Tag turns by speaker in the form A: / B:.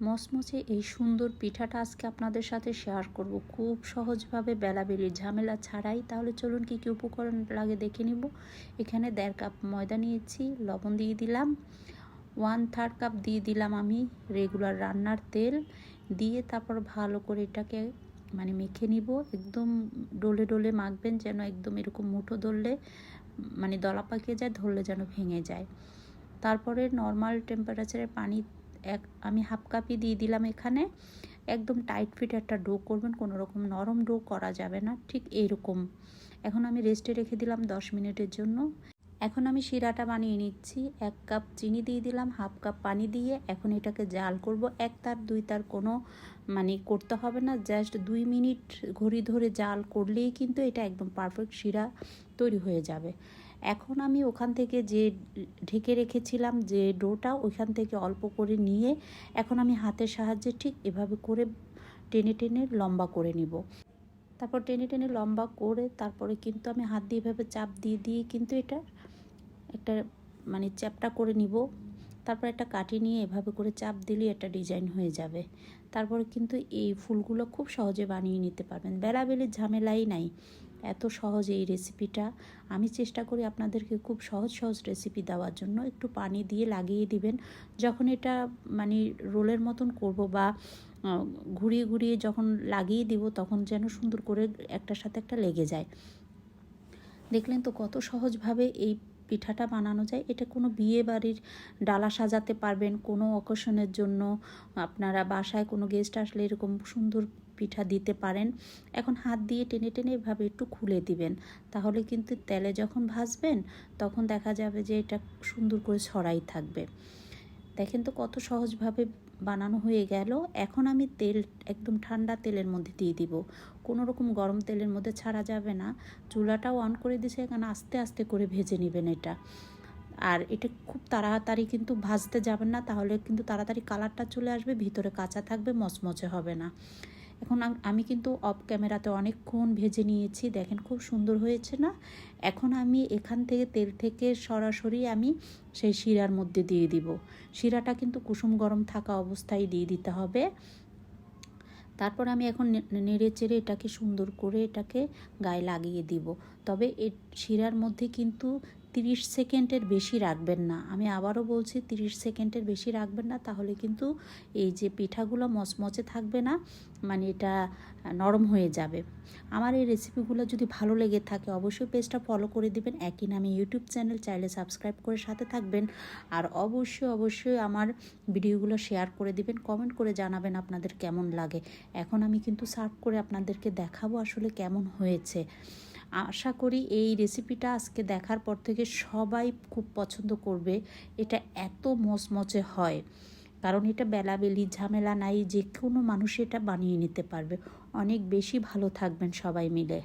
A: মচমচে এই সুন্দর পিঠাটা আজকে আপনাদের সাথে শেয়ার করব। খুব সহজভাবে বেলাবেলির ঝামেলা ছাড়াই। তাহলে চলুন কী কী উপকরণ লাগে দেখে নিব। এখানে দেড় কাপ ময়দা নিয়েছি, লবণ দিয়ে দিলাম। ওয়ান থার্ড কাপ দিয়ে দিলাম আমি রেগুলার রান্নার তেল। দিয়ে তারপর ভালো করে এটাকে মানে মেখে নিব। একদম ডলে ডলে মাখবেন যেন একদম এরকম মুঠো ধরলে মানে দলা পাকিয়ে যায়, ধরলে যেন ভেঙে যায়। তারপরে নর্মাল টেম্পারেচারে পানি এক, আমি হাফ কাপই দিয়ে দিলাম এখানে। একদম টাইট ফিট একটা ডো করবেন, কোনো রকম নরম ডো করা যাবে না, ঠিক এইরকম। এখন আমি রেস্টে রেখে দিলাম দশ মিনিটের জন্য। এখন আমি শিরাটা বানিয়ে নিচ্ছি। এক কাপ চিনি দিয়ে দিলাম হাফ কাপ পানি দিয়ে। এখন এটাকে জাল করব। এক তার, দুই তার কোনো মানে করতে হবে না জাস্ট দুই মিনিট ঘড়ি ধরে জাল করলেই কিন্তু এটা একদম পারফেক্ট শিরা তৈরি হয়ে যাবে। এখন আমি ওখান থেকে যে ঢেকে রেখেছিলাম যে ডোটা ওইখান থেকে অল্প করে নিয়ে এখন আমি হাতের সাহায্যে ঠিক এভাবে করে টেনে টেনে লম্বা করে নিব। তারপর টেনে টেনে লম্বা করে তারপরে কিন্তু আমি হাত দিয়ে এভাবে চাপ দিয়ে দিয়ে কিন্তু এটা একটা মানে চ্যাপটা করে নিব। তারপর একটা কাটি নিয়ে এভাবে করে চাপ দিলে একটা ডিজাইন হয়ে যাবে। তারপরে কিন্তু এই ফুলগুলো খুব সহজে বানিয়ে নিতে পারবেন। বেলাবেলির ঝামেলাই নাই। এত সহজ এই রেসিপিটা আমি চেষ্টা করি আপনাদেরকে খুব সহজ সহজ রেসিপি দেওয়ার জন্য। একটু পানি দিয়ে লাগিয়ে দিবেন। যখন এটা মানে রোলের মতন করব বা ঘুরিয়ে ঘুরিয়ে যখন লাগিয়ে দিব তখন যেন সুন্দর করে একটার সাথে একটা লেগে যায়। দেখলেন তো কত সহজভাবে এই পিঠাটা বানানো যায়। এটা কোনো বিয়ে বাড়ির ডালা সাজাতে পারবেন কোনো অকেশনের জন্য। আপনারা বাসায় কোনো গেস্ট আসলে এরকম সুন্দর পিঠা দিতে পারেন। এখন হাত দিয়ে টেনে টেনে এভাবে একটু খুলে দিবেন। তাহলে কিন্তু তেলে যখন ভাজবেন, তখন দেখা যাবে যে এটা সুন্দর করে ছড়াই থাকবে। দেখেন তো কত সহজভাবে বানানো হয়ে গেল। এখন আমি তেল, একদম ঠান্ডা তেলের মধ্যে দিয়ে দিব। কোনো রকম গরম তেলের মধ্যে ছাড়া যাবে না। চুলাটাও অন করে দিছে এখানে আস্তে আস্তে করে ভেজে নেবেন এটা। আর এটা খুব তাড়াতাড়ি কিন্তু ভাজতে যাবেন না, তাহলে কিন্তু তাড়াতাড়ি কালারটা চলে আসবে, ভিতরে কাঁচা থাকবে, মচমচে হবে না। এখন আমি কিন্তু অফ ক্যামেরাতে অনেকক্ষণ ভেজে নিয়েছি, দেখেন খুব সুন্দর হয়েছে না? এখন আমি এখান থেকে তেল থেকে সরাসরি আমি সেই শিরার মধ্যে দিয়ে দিব। শিরাটা কিন্তু কুসুম গরম থাকা অবস্থায় দিয়ে দিতে হবে। তারপর আমি এখন নেড়ে চেড়ে এটাকে সুন্দর করে এটাকে গায়ে লাগিয়ে দিব। তবে এ শিরার মধ্যে কিন্তু তিরিশ সেকেন্ডের বেশি রাখবেন না। আমি আবারও বলছি, তিরিশ সেকেন্ডের বেশি রাখবেন না, তাহলে কিন্তু এই যে পিঠাগুলো মচমচে থাকবে না মানে এটা নরম হয়ে যাবে। আমার এই রেসিপিগুলো যদি ভালো লেগে থাকে, অবশ্যই পেজটা ফলো করে দিবেন। একই নামে ইউটিউব চ্যানেল চাইলে সাবস্ক্রাইব করে সাথে থাকবেন। আর অবশ্যই অবশ্যই আমার ভিডিওগুলো শেয়ার করে দিবেন কমেন্ট করে জানাবেন আপনাদের কেমন লাগে। এখন আমি কিন্তু সার্ভ করে আপনাদেরকে দেখাবো আসলে কেমন হয়েছে। আশা করি এই রেসিপিটা আজকে দেখার পর থেকে সবাই খুব পছন্দ করবে। এটা এত মচমচে হয়। কারণ এটা বেলাবেলি, ঝামেলা নাই যে কোনো মানুষ এটা বানিয়ে নিতে পারবে। অনেক বেশি ভালো থাকবেন সবাই মিলে।